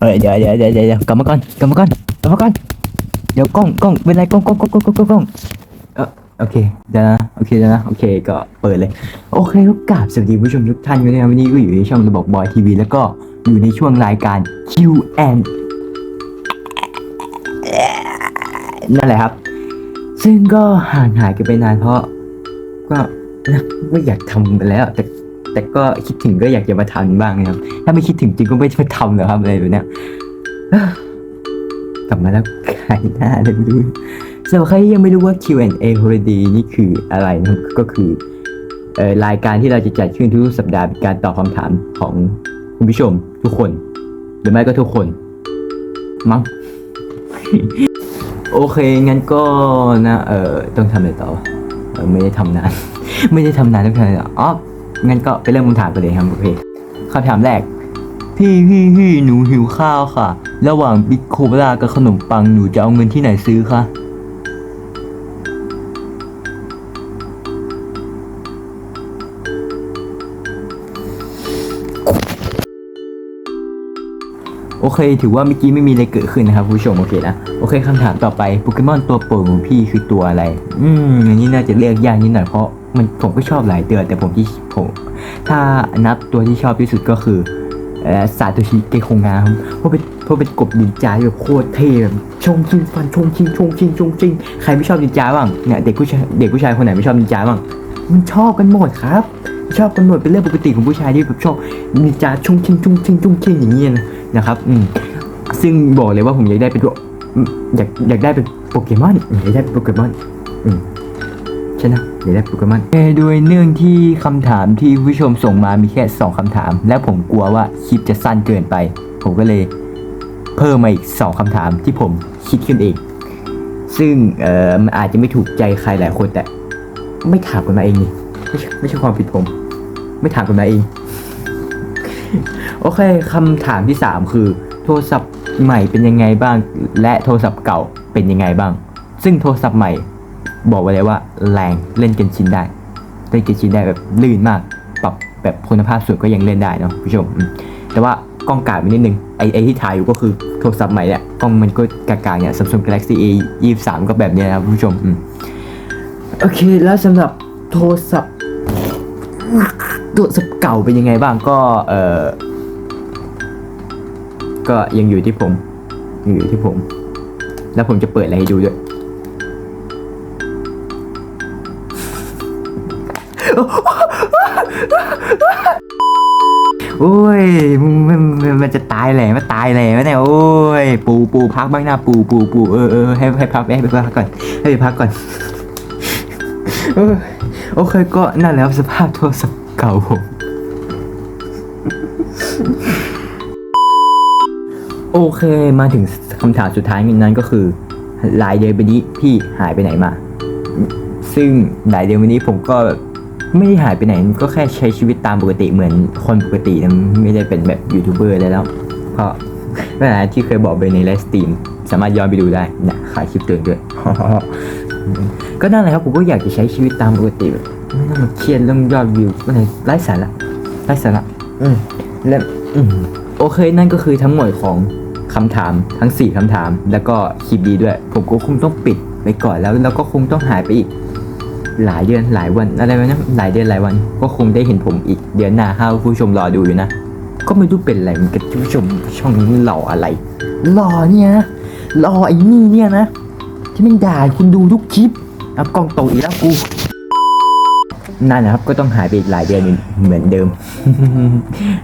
เอ้ยเดี๋ยวเดี๋ยวเดี๋ยวเดี๋ยวกลับมาก่อนกลับมาก่อนกลับมาก่อนเดี๋ยวกล้องกล้องเป็นไรกล้องกล้องกล้องกล้องกล้องกล้องเออโอเคเดี๋ยวนะโอเคเดี๋ยวนะโอเคก็เปิดเลยโอเคก็กราบสวัสดีผู้ชมทุกท่านกันนะครับวันนี้ก็อยู่ในช่องระบบบอยทีวีแล้วก็อยู่ในช่วงรายการ Q&A นั่นแหละครับ ซึ่งก็ห่างหายกันไปนานเพราะก็ไม่อยากทำไปแล้วแต่ แต่ก็คิดถึงก็อยากจะมาทำบ้างนะครับ ถ้าไม่คิดถึงจริงก็ไม่จะมาทำหรอกครับอะไรแบบเนี้ยกลับมาแล้วใครหน้าเลยไม่รู้สำหรับใครที่ยังไม่รู้ว่า Q&A Holiday นี่คืออะไรนะครับก็คือรายการที่เราจะจัดขึ้นทุกสัปดาห์เป็นการตอบคำถามของคุณผู้ชมทุกคน หรือไม่ก็ทุกคน มั้งโอเค งั้นก็นะ เออต้องทำอะไรต่อเออไม่ได้ทำนาน ไม่ได้ทำนานต้องทำอะไรต่ออ๋อ งั้นก็ไปเริ่มคำถามกันเลยครับโอเคคำถามแรก พี่พี่พี่หนูหิวข้าวค่ะ ระหว่างบิ๊กโคบรากับขนมปังหนูจะเอาเงินที่ไหนซื้อคะโอเค ถือว่าเมื่อกี้ไม่มีอะไรเกิดขึ้นนะครับผู้ชมโอเคนะโอเคคำถามต่อไปโปเกมอนตัวโปรดของพี่คือตัวอะไร อืมอันนี้น่าจะเรียกยากนิดหน่อยเพราะ มันผมก็ชอบหลายตัวแต่ผมที่ผมถ้านับตัวที่ชอบที่สุดก็คือเอ่อซาโตชิเกโคงะครับเพราะเป็นเพราะเป็นกบดินจาแบบโคตรเท่แบบชงชิงฟันชงชิงชงชิงชงชิงใครไม่ชอบดินจาบ้างเนี่ยเด็กผู้ชายเด็กผู้ชายคนไหนไม่ชอบดินจาบ้างมันชอบกันหมดครับ ชอบกันหมดเป็นเรื่องปกติของผู้ชายที่แบบชอบดินจาชงชิงชงชิงชงชิงอย่างนี้นะนะครับอืมซึ่งบอกเลยว่าผมอยากได้เป็นตัวอืมอยากอยากได้เป็นโปเกมอนอยากได้เป็นโปเกมอนอืม ช่นะเดี๋ยวได้โปเกมอนโดยเนื่องที่คำถามที่ผู้ชมส่งมามีแค่ 2คำถาม และผมกลัวว่าคลิปจะสั้นเกินไป ผมก็เลยเพิ่มมาอีก 2คำถามที่ผมคิดขึ้นเอง ซึ่งเออมันอาจจะไม่ถูกใจใครหลายคนแต่ ไม่ถามกันมาเองนี่ไม่ใช่ไม่ใช่ความผิดผม ไม่ถามกันมาเอง โอเคคำถามที่ 3 คือ โทรศัพท์ใหม่เป็นยังไงบ้าง และโทรศัพท์เก่าเป็นยังไงบ้าง ซึ่งโทรศัพท์ใหม่ บอกไว้เลยว่าแรงเล่นเกันชินได้เล่นเกันชินได้แบบลื่นมาก ปรับแบบคุณภาพสูงก็ยังเล่นได้เนาะผู้ชม แต่ว่ากล้องกาดไปนิดนึงไอไอที่ถ่ายอยู่ก็คือโทรศัพท์ใหม่เนี่ยกล้องมันก็กากาเนี่ย Samsung Galaxy A 23ก็แบบนี้นะครับผู้ชมโอเคแล้วสำหรับโทรศัพท์โทรศัพท์เก่าเป็นยังไงบ้างก็เออก็ยังอยู่ที่ผม อยู่ที่ผม แล้วผมจะเปิดอะไรให้ดูด้วย โอ้ยมันมันจะตายแหละมันตายแหละเนี่ยโอ้ย ปูปูพักบ้างนะปูปูปูเออเออให้ให้พักให้ไปพักก่อนให้ไปพักก่อนโอเคก็นั่นและครับสภาพโทรศัพท์เก่าผมโอเคมาถึงคำถามสุดท้ายนั้นก็คือหลายเดือนไปนี้พี่หายไปไหนมา ซึ่งหลายเดือนวันนี้ผมก็ ได้หายไปไหนก็แค่ใช้ชีวิตตามปกติเหมือนคนปกตินะไม่ได้เป็นแบบยูทูบเบอร์อะไรแล้ว เพราะเมื่อไหร่ที่เคยบอกไปในไลฟ์สตรีมสามารถย้อนไปดูได้นะขายคลิปเตือนด้วย ก็นั่นแหละครับผมก็อยากจะใช้ชีวิตตามปกติแบบไม่ต้องมาเครียดเรื่องยอดวิวก็เลยไร้สาระไร้สาระอืมและอืมโอเคนั่นก็คือทั้งหมดของคำถามทั้ง 4คำถาม แล้วก็คลิปดีด้วย ผมก็คงต้องปิดไปก่อนแล้วแล้วก็คงต้องหายไปอีก หลายเดือนหลายวันอะไรวะนะหลายเดือนหลายวัน ก็คงได้เห็นผมอีกเดือนหน้าห้าผู้ชมรอดูอยู่นะ ก็ไม่รู้เป็นอะไรมันกับผู้ชมช่องนี้หล่ออะไรหล่อเนี่ยนะหล่อไอ้นี่เนี่ยนะ ที่มันด่าคุณดูทุกคลิปเอากล้องโตอีกแล้วกูนั่นนะครับก็ต้องหายไปอีกหลายเดือนเหมือนเดิม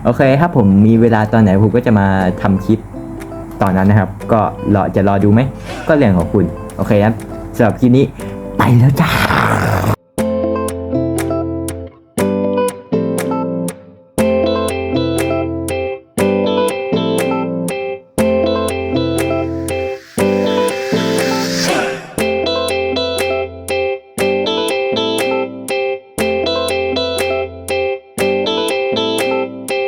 โอเคครับผมมีเวลาตอนไหนผมก็จะมาทำคลิปตอนนั้นนะครับ ก็รอจะรอดูไหม ก็เรื่องของคุณ โอเคครับสำหรับคลิปนี้ ไปแล้วจ้า